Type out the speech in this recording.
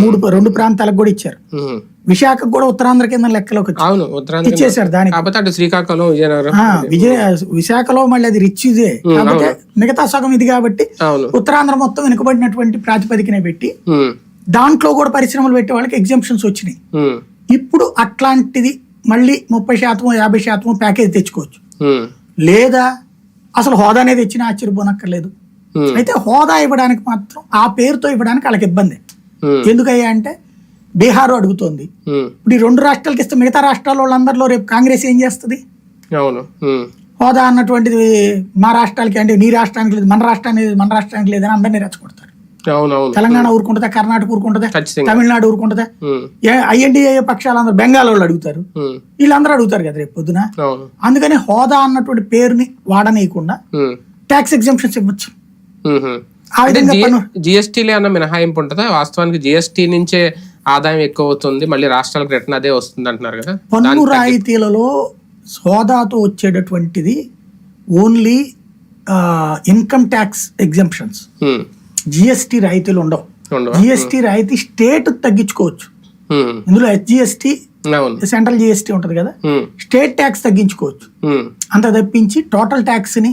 మూడు రెండు ప్రాంతాలకు కూడా ఇచ్చారు. విశాఖకు కూడా ఉత్తరాంధ్ర కింద లెక్కలోకి వచ్చింది అవును ఉత్తరాంధ్ర ఇచ్చేసారు దానికి. కాకపోతే అటు శ్రీకాకుళం విజయనగరం. విజయ విశాఖలో మళ్ళీ అది రిచ్ ఇదే. కాకపోతే మిగతా సగం ఇది కాబట్టి ఉత్తరాంధ్ర మొత్తం వెనుకబడినటువంటి ప్రాతిపదికనే పెట్టి దాంట్లో కూడా పరిశ్రమలు పెట్టే వాళ్ళకి ఎగ్జామ్షన్స్ వచ్చినాయి. ఇప్పుడు అట్లాంటిది మళ్ళీ ముప్పై శాతం యాభై శాతం ప్యాకేజ్ తెచ్చుకోవచ్చు. లేదా అసలు హోదానే తెచ్చినా ఆశ్చర్యపోనక్కర్లేదు. ఉమ్, అయితే హోదా ఇవ్వడానికి మాత్రం ఆ పేరుతో ఇవ్వడానికి వాళ్ళకి ఇబ్బంది. ఎందుకయ్యా అంటే బీహార్ అడుగుతోంది. ఉమ్, ఇప్పుడు ఈ రెండు రాష్ట్రాలకి ఇస్తే మిగతా రాష్ట్రాల వాళ్ళందరిలో రేపు కాంగ్రెస్ ఏం చేస్తుంది? అవును. ఉమ్, హోదా అన్నటువంటిది మా రాష్ట్రాలకి అంటే నీ రాష్ట్రానికి లేదు మన రాష్ట్రానికి మన రాష్ట్రానికి లేదని అందరినీ రెచ్చగొడతారు. తెలంగాణ ఊరుకుంటుందా? కర్ణాటక ఊరుకుంటుందా? తమిళనాడు ఊరుకుంటుందా? ఐఎన్డిఏ పక్షాలందరూ బెంగాల్ వాళ్ళు అడుగుతారు. వీళ్ళందరూ అడుగుతారు కదా రేపు పొద్దున. అందుకని హోదా అన్నటువంటి పేరుని వాడనీయకుండా ట్యాక్స్ ఎగ్జామ్షన్స్ ఇవ్వచ్చు. జిఎస్టీలో అన్న మినహాయింపు ఉంటుందా వాస్తవానికి జిఎస్టీ నుంచే ఆదాయం ఎక్కువ అవుతుంది మళ్ళీ రాష్ట్రాలకు రిటర్న్ అదే వస్తుంది అంటున్నారు కదా? పన్ను రాయితీలలో హోదాతో వచ్చేటటువంటిది only income tax exemptions um, GST రాయితీలు ఉండవు? జిఎస్టీ రాయితీ స్టేట్ తగ్గించుకోవచ్చు. ఇందులో హెచ్జిఎస్టీ సెంట్రల్ జిఎస్టీ ఉంటుంది కదా? స్టేట్ ట్యాక్స్ తగ్గించుకోవచ్చు. అంత తప్పించి టోటల్ ట్యాక్స్ని